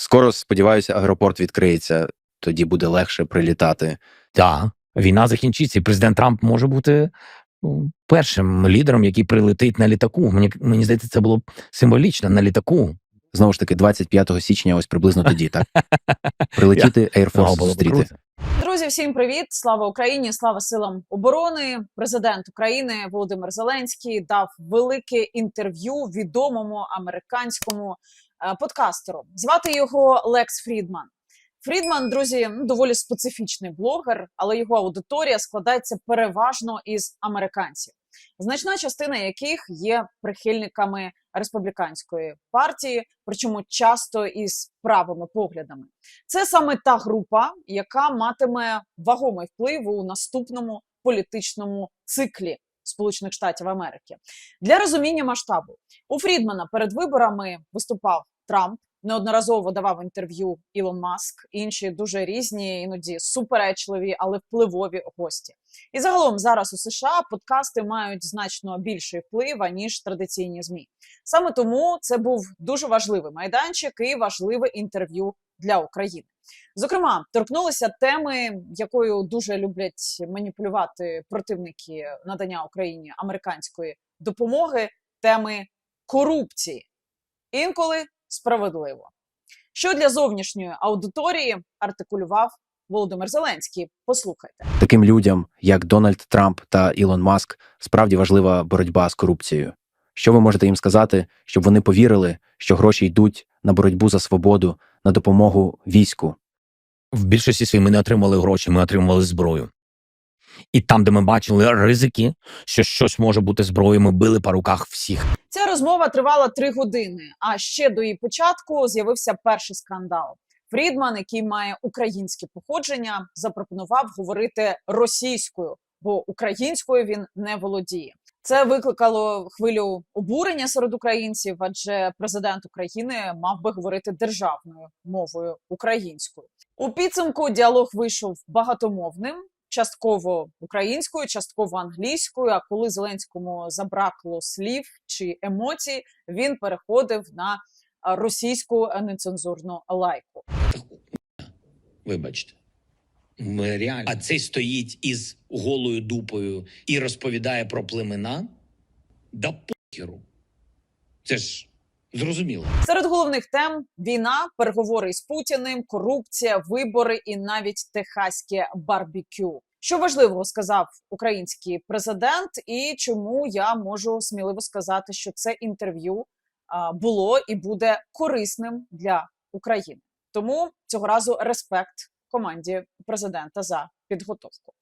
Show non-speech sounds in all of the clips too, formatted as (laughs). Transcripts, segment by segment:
Скоро, сподіваюся, аеропорт відкриється, тоді буде легше прилітати. Так, війна закінчиться, і президент Трамп може бути ну, першим лідером, який прилетить на літаку. Мені мені здається, це було б символічно на літаку. Знову ж таки, 25 січня, ось приблизно тоді, так? (laughs) Прилетіти Air Force зустріти. Друзі, всім привіт! Слава Україні! Слава силам оборони! Президент України Володимир Зеленський дав велике інтерв'ю відомому американському е, подкастеру. Звати його Лекс Фрідман. Фрідман, друзі, ну, доволі специфічний блогер, але його аудиторія складається переважно із американців, значна частина яких є прихильниками республіканської партії, причому часто із правими поглядами. Це саме та група, яка матиме вагомий вплив у наступному політичному циклі Сполучених Штатів Америки. Для розуміння масштабу у Фрідмана перед виборами виступав Трамп. Неодноразово давав інтерв'ю Ілон Маск, інші дуже різні, іноді суперечливі, але впливові гості. І загалом зараз у США подкасти мають значно більший вплив аніж традиційні змі. Саме тому це був дуже важливий майданчик і важливе інтерв'ю для України. Зокрема, торкнулися теми, якою дуже люблять маніпулювати противники надання Україні американської допомоги, теми корупції. Інколи справедливо. Що для зовнішньої аудиторії артикулював Володимир Зеленський? Послухайте. Таким людям, як Дональд Трамп та Ілон Маск, справді важлива боротьба з корупцією. Що ви можете їм сказати, щоб вони повірили, що гроші йдуть на боротьбу за свободу, на допомогу війську? В більшості своїй ми не отримали гроші, ми отримали зброю. І там, де ми бачили ризики, що щось може бути зброєю, ми били по руках всіх. Ця розмова тривала три години. А ще до її початку з'явився перший скандал. Фрідман, який має українське походження, запропонував говорити російською, бо українською він не володіє. Це викликало хвилю обурення серед українців, адже президент України мав би говорити державною мовою українською. У підсумку діалог вийшов багатомовним, частково українською, частково англійською. А коли Зеленському забракло слів чи емоцій, він переходив на російську нецензурну лайку. Вибачте. Реально. А цей стоїть із голою дупою і розповідає про племена. Да похеру. Це ж зрозуміло. Серед головних тем війна, переговори із Путіним, корупція, вибори і навіть техаське барбекю. Що важливого сказав український президент, і чому я можу сміливо сказати, що це інтерв'ю було і буде корисним для України. Тому цього разу респект команді президента за підготовку.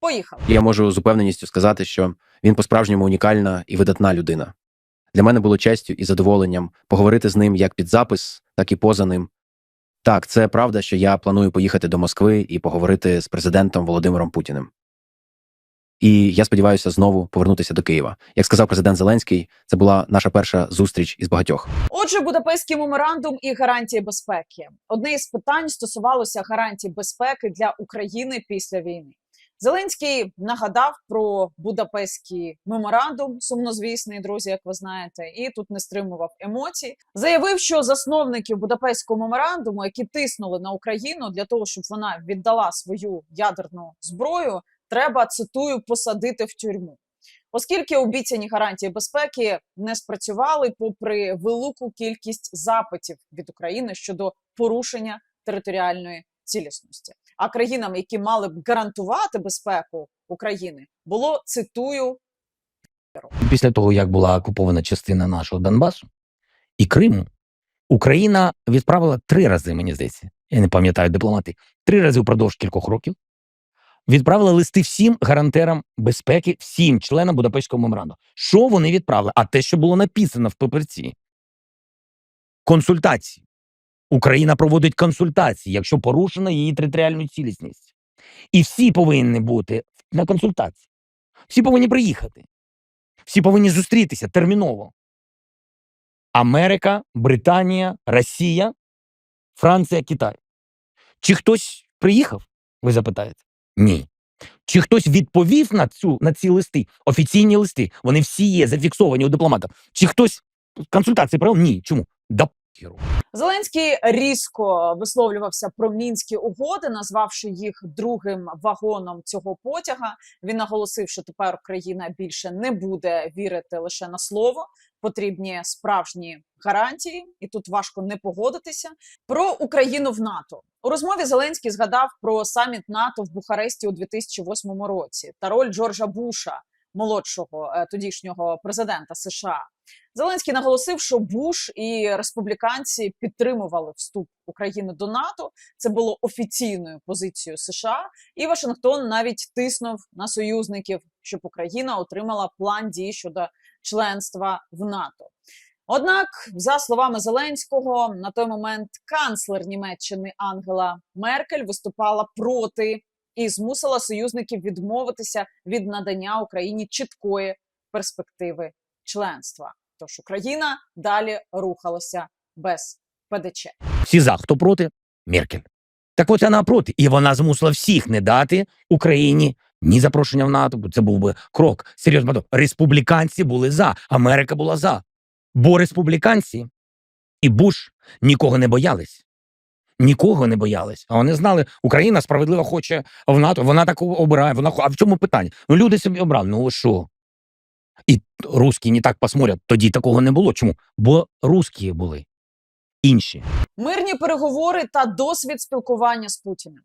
Поїхали. Я можу з упевненістю сказати, що він по-справжньому унікальна і видатна людина. Для мене було честю і задоволенням поговорити з ним як під запис, так і поза ним. Так, це правда, що я планую поїхати до Москви і поговорити з президентом Володимиром Путіним. І я сподіваюся знову повернутися до Києва. Як сказав президент Зеленський, це була наша перша зустріч із багатьох. Отже, Будапештський меморандум і гарантії безпеки. Одне із питань стосувалося гарантій безпеки для України після війни. Зеленський нагадав про Будапештський меморандум, сумнозвісний друзі, як ви знаєте, і тут не стримував емоцій. Заявив, що засновників Будапештського меморандуму, які тиснули на Україну для того, щоб вона віддала свою ядерну зброю, треба цитую посадити в тюрму. Оскільки обіцяні гарантії безпеки не спрацювали, попри велику кількість запитів від України щодо порушення територіальної цілісності. А країнам, які мали б гарантувати безпеку України, було цитую Після того, як була окупована частина нашого Донбасу і Криму, Україна відправила три рази, мені здається, я не пам'ятаю дипломати, три рази впродовж кількох років. Відправила листи всім гарантерам безпеки, всім членам Будапештського меморандуму. Що вони відправили? А те, що було написано в папірці. Консультації. Україна проводить консультації, якщо порушена її територіальну цілісність. І всі повинні бути на консультації. Всі повинні приїхати. Всі повинні зустрітися терміново. Америка, Британія, Росія, Франція, Китай. Чи хтось приїхав? Ви запитаєте? Ні. Чи хтось відповів на цю на ці листи, офіційні листи? Вони всі є зафіксовані у дипломата. Чи хтось консультації провів? Ні. Чому? Да похеру. Зеленський різко висловлювався про мінські угоди, назвавши їх другим вагоном цього потяга. Він наголосив, що тепер Україна більше не буде вірити лише на слово. Потрібні справжні гарантії, і тут важко не погодитися. Про Україну в НАТО у розмові Зеленський згадав про саміт НАТО в Бухаресті у 2008 році та роль Джорджа Буша, молодшого е, тодішнього президента США. Зеленський наголосив, що Буш і республіканці підтримували вступ України до НАТО. Це було офіційною позицією США, і Вашингтон навіть тиснув на союзників, щоб Україна отримала план дій щодо членства в НАТО. Однак, за словами Зеленського, на той момент канцлер Німеччини Ангела Меркель виступала проти і змусила союзників відмовитися від надання Україні чіткої перспективи членства. Тож Україна далі рухалася без ПДЧ. Всі за, хто проти? Меркель. Так от вона проти. І вона змусила всіх не дати Україні ні запрошення в НАТО, бо це був би крок. Серйозно, республіканці були за, Америка була за. Бо республіканці і Буш нікого не боялись. Нікого не боялись. А вони знали, Україна справедливо хоче в НАТО. Вона так обирає. Вона а в чому питання? Ну люди собі обрали. Ну що? І русські не так посмотрять. Тоді такого не було. Чому? Бо русські були інші. Мирні переговори та досвід спілкування з Путіним.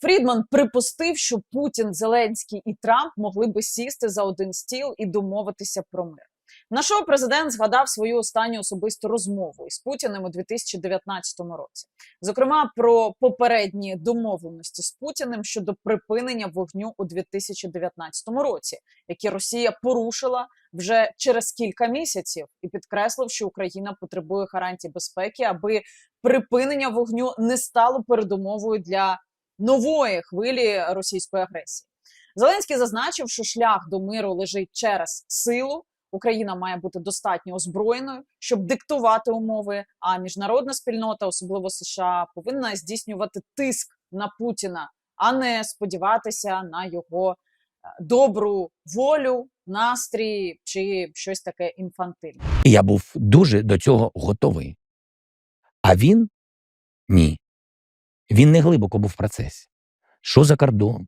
Фрідман припустив, що Путін, Зеленський і Трамп могли би сісти за один стіл і домовитися про мир. На що президент згадав свою останню особисту розмову із Путіним у 2019 році, зокрема про попередні домовленості з Путіним щодо припинення вогню у 2019 році, які Росія порушила вже через кілька місяців, і підкреслив, що Україна потребує гарантій безпеки, аби припинення вогню не стало передумовою для нової хвилі російської агресії. Зеленський зазначив, що шлях до миру лежить через силу. Україна має бути достатньо озброєною, щоб диктувати умови. А міжнародна спільнота, особливо США, повинна здійснювати тиск на Путіна, а не сподіватися на його е, добру волю, настрій чи щось таке інфантильне. Я був дуже до цього готовий. А він ні. Він не глибоко був в процесі. Що за кордон?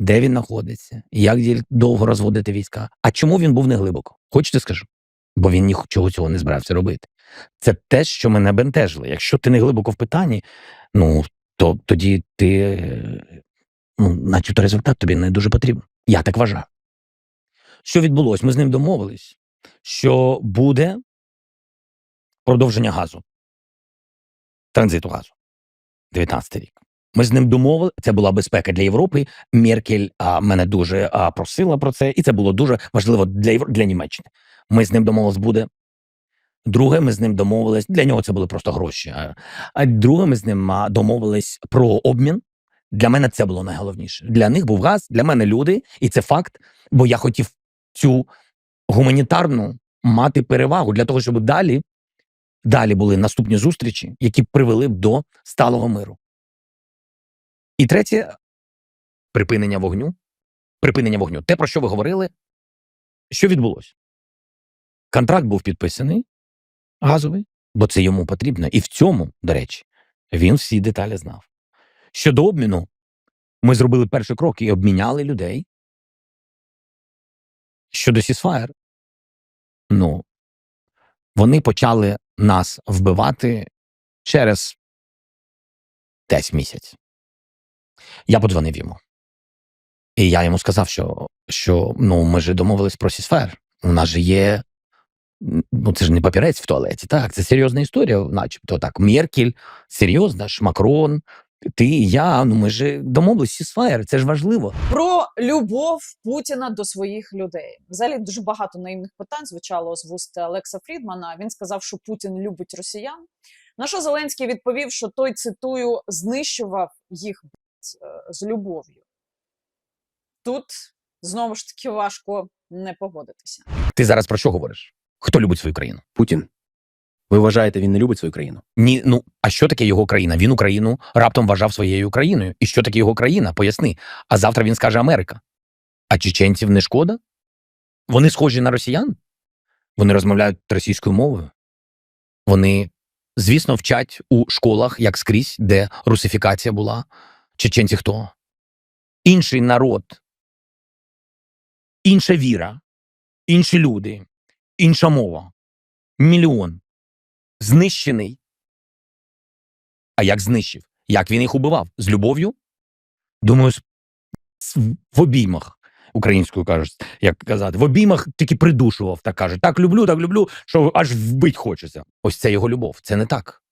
Де він знаходиться? Як довго розводити війська? А чому він був не глибоко? Хочете скажу? Бо він нічого цього не збирався робити. Це те, що мене бентежило. Якщо ти не глибоко в питанні, ну то тоді ти, ну, начебто, результат тобі не дуже потрібен. Я так вважаю. Що відбулось? Ми з ним домовились, що буде продовження газу, транзиту газу. 19 рік. Ми з ним домовили. Це була безпека для Європи. Меркель а, мене дуже а, просила про це, і це було дуже важливо для Євро... для Німеччини. Ми з ним домовились буде. Друге, ми з ним домовились. Для нього це були просто гроші. А, друге, ми з ним домовились про обмін. Для мене це було найголовніше. Для них був газ, для мене люди, і це факт. Бо я хотів цю гуманітарну мати перевагу для того, щоб далі, далі були наступні зустрічі, які привели б до сталого миру. І третє припинення вогню. Припинення вогню. Те, про що ви говорили, що відбулося? Контракт був підписаний, газовий, бо це йому потрібно. І в цьому, до речі, він всі деталі знав. Щодо обміну, ми зробили перший крок і обміняли людей. Щодо Сісфаєр, ну, вони почали нас вбивати через десь місяць. Я подзвонив йому. І я йому сказав, що, що ну, ми ж домовились про Сісфер. У нас же є. Ну, це ж не папірець в туалеті. Так, це серйозна історія, начебто так. Меркель, серйозна ж, Макрон, ти, я. Ну ми ж домовились Сісфаєр, це ж важливо. Про любов Путіна до своїх людей. Взагалі дуже багато наївних питань звучало з вуст Олекса Фрідмана. Він сказав, що Путін любить росіян. На що Зеленський відповів, що той цитую знищував їх е, з любов'ю. Тут знову ж таки важко не погодитися. Ти зараз про що говориш? Хто любить свою країну? Путін. Ви вважаєте, він не любить свою країну? Ні, ну а що таке його країна? Він Україну раптом вважав своєю країною. І що таке його країна? Поясни. А завтра він скаже Америка. А чеченців не шкода? Вони схожі на росіян? Вони розмовляють російською мовою. Вони звісно, вчать у школах, як скрізь, де русифікація була. Чеченці хто? Інший народ, інша віра, інші люди, інша мова. Мільйон. Знищений. А як знищив? Як він їх убивав? З любов'ю? Думаю, в обіймах. Українською кажуть, як казати, в обіймах тільки придушував, так каже. Так люблю, так люблю, що аж вбить хочеться. Ось це його любов. Це не так.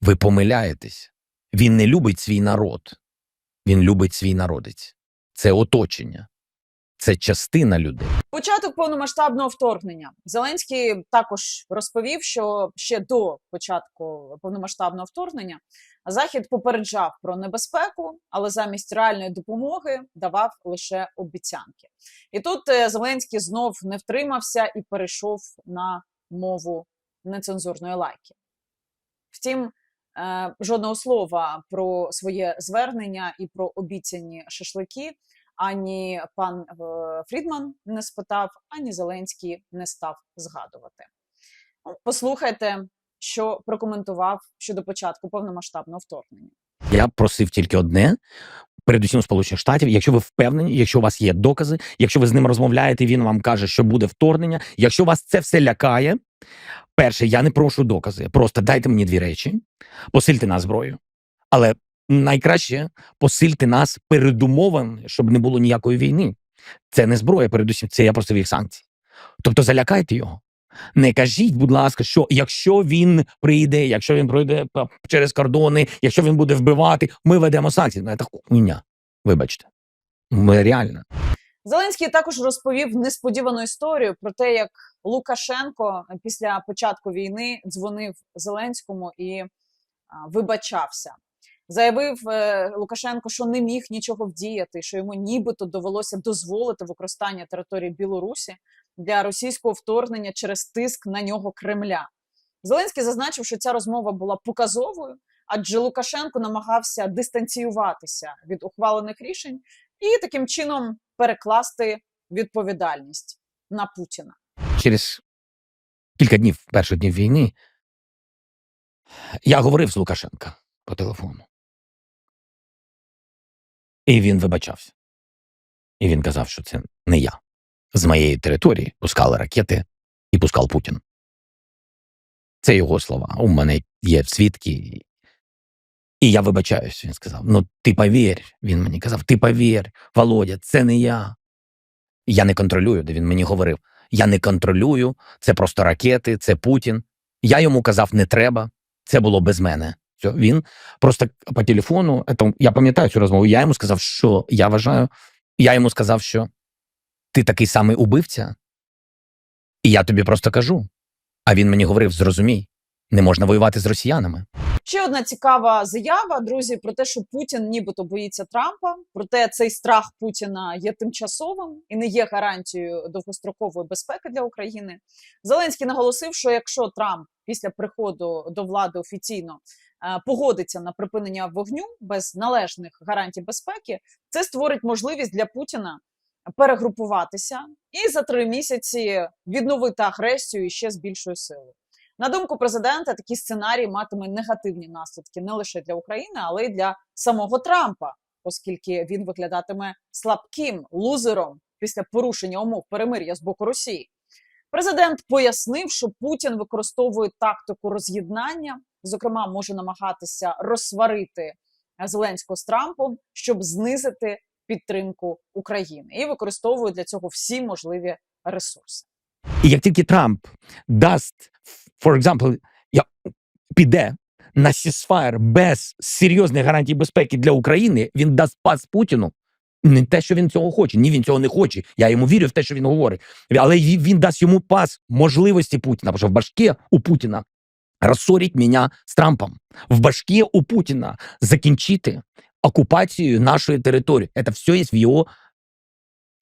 Ви помиляєтесь. Він не любить свій народ. Він любить свій народець. Це оточення, це частина людей. Початок повномасштабного вторгнення. Зеленський також розповів, що ще до початку повномасштабного вторгнення Захід попереджав про небезпеку, але замість реальної допомоги давав лише обіцянки. І тут е, Зеленський знов не втримався і перейшов на мову нецензурної лайки. Втім, е, жодного слова про своє звернення і про обіцяні шашлики ані пан е, Фрідман не спитав, ані Зеленський не став згадувати. Ну, Послухайте, що прокоментував щодо початку повномасштабного вторгнення. Я просив тільки одне. Передусім Сполучених Штатів, якщо ви впевнені, якщо у вас є докази, якщо ви з ним розмовляєте, він вам каже, що буде вторгнення. Якщо вас це все лякає, перше, я не прошу докази. Просто дайте мені дві речі, посильте нас зброю. Але найкраще посильте нас передумовами, щоб не було ніякої війни. Це не зброя, передусім, це я просив їх санкцій. Тобто залякайте його. Не кажіть, будь ласка, що якщо він прийде, якщо він пройде через кордони, якщо він буде вбивати, ми ведемо санкції. Ну, це хуйня. Вибачте. Ми реально. Зеленський також розповів несподівану історію про те, як Лукашенко після початку війни дзвонив Зеленському і вибачався. Заявив е, Лукашенко, що не міг нічого вдіяти, що йому нібито довелося дозволити використання території Білорусі для російського вторгнення через тиск на нього Кремля. Зеленський зазначив, що ця розмова була показовою, адже Лукашенко намагався дистанціюватися від ухвалених рішень і таким чином перекласти відповідальність на Путіна. Через кілька днів, перших днів війни, я говорив з Лукашенка по телефону. І він вибачався. І він казав, що це не я. З моєї території пускали ракети і пускав Путін. Це його слова. У мене є свідки. І я вибачаюсь. Він сказав: Ну, ти повір. Він мені казав: Ти повір, Володя, це не я. Я не контролюю, де він мені говорив. Я не контролюю, це просто ракети, це Путін. Я йому казав, не треба, це було без мене. Все, він просто по телефону, я пам'ятаю цю розмову. Я йому сказав, що я вважаю, я йому сказав, що ти такий самий убивця, і я тобі просто кажу. А він мені говорив: зрозумій, не можна воювати з росіянами. Ще одна цікава заява, друзі, про те, що Путін нібито боїться Трампа. Проте цей страх Путіна є тимчасовим і не є гарантією довгострокової безпеки для України. Зеленський наголосив, що якщо Трамп після приходу до влади офіційно погодиться на припинення вогню без належних гарантій безпеки, це створить можливість для Путіна перегрупуватися і за три місяці відновити агресію ще з більшою силою. На думку президента, такий сценарій матиме негативні наслідки не лише для України, але й для самого Трампа, оскільки він виглядатиме слабким лузером після порушення умов перемир'я з боку Росії. Президент пояснив, що Путін використовує тактику роз'єднання, зокрема, може намагатися розсварити Зеленського з Трампом, щоб знизити підтримку України, і використовує для цього всі можливі ресурси. І як тільки Трамп дасть, for example, я, піде на сісфаєр без серйозних гарантій безпеки для України, він дасть пас Путіну. Не те, що він цього хоче. Ні, він цього не хоче. Я йому вірю в те, що він говорить. Але він дасть йому пас можливості Путіна, тому що в башке у Путіна розсорить мене з Трампом. В башке у Путіна закінчити окупацію нашої території. Це все є в його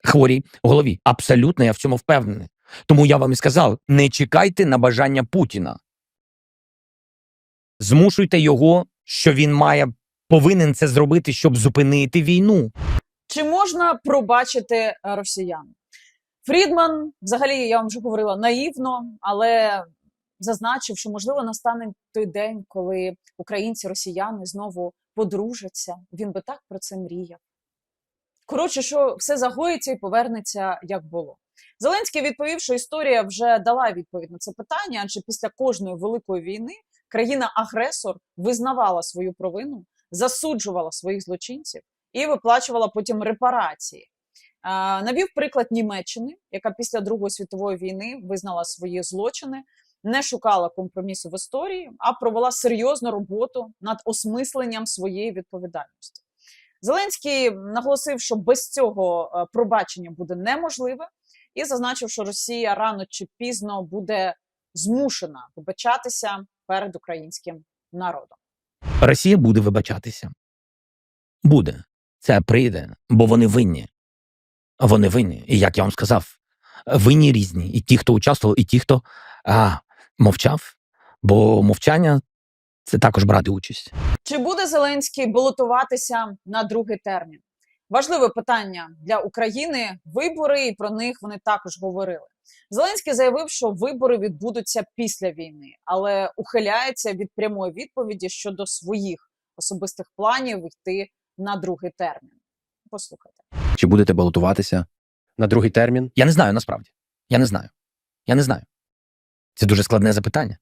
хворій голові. Абсолютно, я в цьому впевнений. Тому я вам і сказав: не чекайте на бажання Путіна. Змушуйте його, що він має повинен це зробити, щоб зупинити війну. Чи можна пробачити е, росіян? Фрідман, взагалі, я вам вже говорила наївно, але зазначив, що можливо настане той день, коли українці, росіяни знову подружаться. Він би так про це мріяв. Коротше, що все загоїться і повернеться як було. Зеленський відповів, що історія вже дала відповідь на це питання, адже після кожної великої війни країна-агресор визнавала свою провину, засуджувала своїх злочинців і виплачувала потім репарації. Навів приклад Німеччини, яка після Другої світової війни визнала свої злочини, не шукала компромісу в історії, а провела серйозну роботу над осмисленням своєї відповідальності. Зеленський наголосив, що без цього е, пробачення буде неможливе, і зазначив, що Росія рано чи пізно буде змушена вибачатися перед українським народом. Росія буде вибачатися. Буде. Це прийде, бо вони винні. Вони винні. І як я вам сказав, винні різні. І ті, хто участвував, і ті, хто а, мовчав. Бо мовчання це також брати участь. Чи буде Зеленський балотуватися на другий термін? Важливе питання для України. Вибори, і про них вони також говорили. Зеленський заявив, що вибори відбудуться після війни, але ухиляється від прямої відповіді щодо своїх особистих планів йти на другий термін. Послухайте. Чи будете балотуватися на другий термін? Я не знаю насправді. Я не знаю. Я не знаю. Це дуже складне запитання.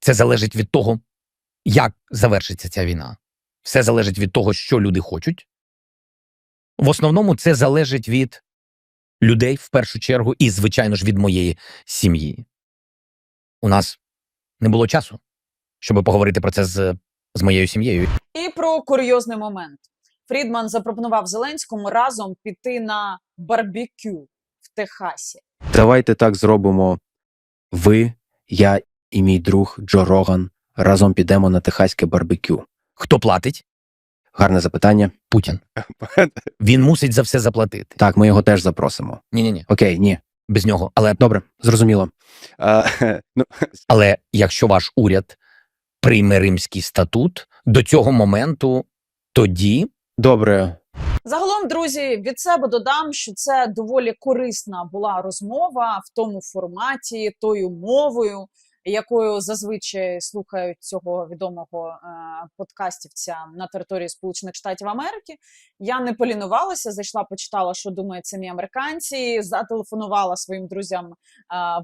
Це залежить від того, як завершиться ця війна. Все залежить від того, що люди хочуть. В основному це залежить від людей в першу чергу, і, звичайно ж, від моєї сім'ї. У нас не було часу, щоб поговорити про це з, з моєю сім'єю. І про курйозний момент. Фрідман запропонував Зеленському разом піти на барбекю в Техасі. Давайте так зробимо. Ви, я і мій друг Джо Роган разом підемо на техаське барбекю. Хто платить? Гарне запитання. Путін. (laughs) Він мусить за все заплатити. Так, ми його теж запросимо. Ні, ні, ні, Окей, ні. без нього. Але Добре, зрозуміло. А, (laughs) ну, (laughs) Але якщо ваш уряд прийме римський статут до цього моменту, тоді добре, Загалом, друзі, від себе додам, що це доволі корисна була розмова в тому форматі, тою мовою, якою зазвичай слухають цього відомого е, подкастівця на території Сполучених Штатів Америки. Я не полінувалася, зайшла, почитала, що думають самі американці, зателефонувала своїм друзям е,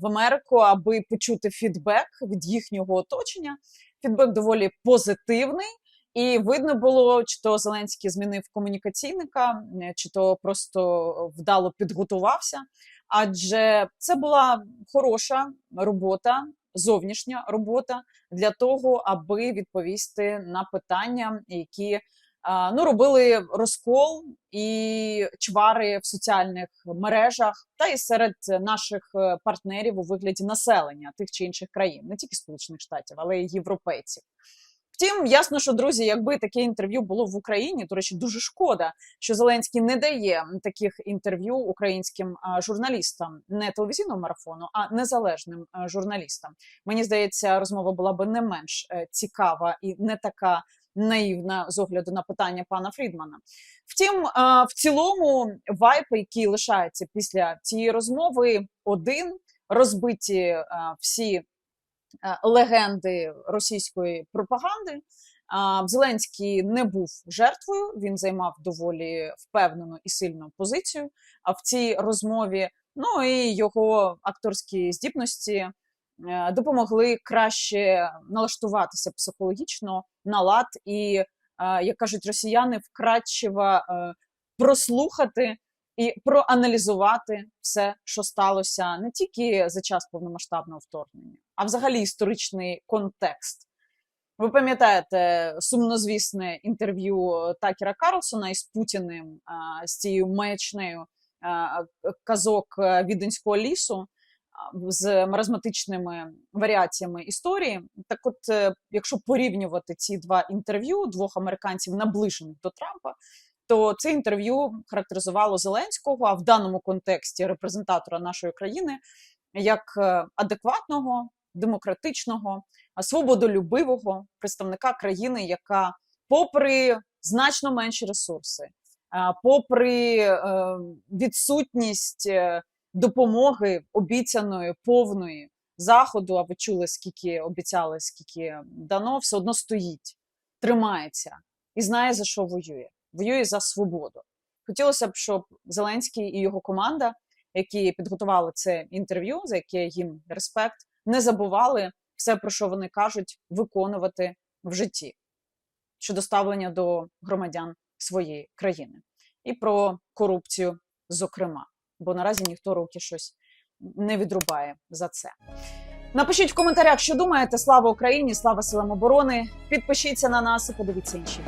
в Америку, аби почути фідбек від їхнього оточення. Фідбек доволі позитивний. І видно було, чи то Зеленський змінив комунікаційника, е, чи то просто вдало підготувався. Адже це була хороша робота, зовнішня робота для того, аби відповісти на питання, які ну робили розкол і чвари в соціальних мережах, та й серед наших е, партнерів у вигляді населення тих чи інших країн, не тільки Сполучених Штатів, але й європейців. Втім, ясно, що друзі, якби таке інтерв'ю було в Україні, до речі, дуже шкода, що Зеленський не дає таких інтерв'ю українським журналістам, не телевізійного марафону, а незалежним журналістам. Мені здається, розмова була би не менш е, цікава і не така наївна з огляду на питання пана Фрідмана. Втім, в цілому вайп, який лишається після цієї розмови, один розбиті всі легенди російської пропаганди. Зеленський не був жертвою, він займав доволі впевнену і сильну позицію а в цій розмові. Ну і його акторські здібності е, допомогли краще налаштуватися психологічно на лад і, е, як кажуть росіяни, вкрадчиво е, прослухати і проаналізувати все, що сталося не тільки за час повномасштабного вторгнення, а взагалі історичний контекст. Ви пам'ятаєте сумнозвісне інтерв'ю Такера Карлсона із Путіним з цією маячнею казок Віденського лісу з маразматичними варіаціями історії. Так, от, е, якщо порівнювати ці два інтерв'ю двох американців, наближених до Трампа, то це інтерв'ю характеризувало Зеленського, а в даному контексті репрезентатора нашої країни як е, адекватного, демократичного, свободолюбивого представника країни, яка, попри значно менші ресурси, попри е, відсутність е, допомоги обіцяної повної заходу, а ви чули, скільки обіцяли, скільки дано, все одно стоїть, тримається і знає за що воює. Воює за свободу. Хотілося б, щоб Зеленський і його команда, які підготували це інтерв'ю, за яке їм респект, не забували все, про що вони кажуть, виконувати в житті щодо ставлення до громадян своєї країни і про корупцію, зокрема, бо наразі ніхто руки щось не відрубає за це. Напишіть в коментарях, що думаєте. Слава Україні, слава силам оборони. Підпишіться на нас і подивіться інші.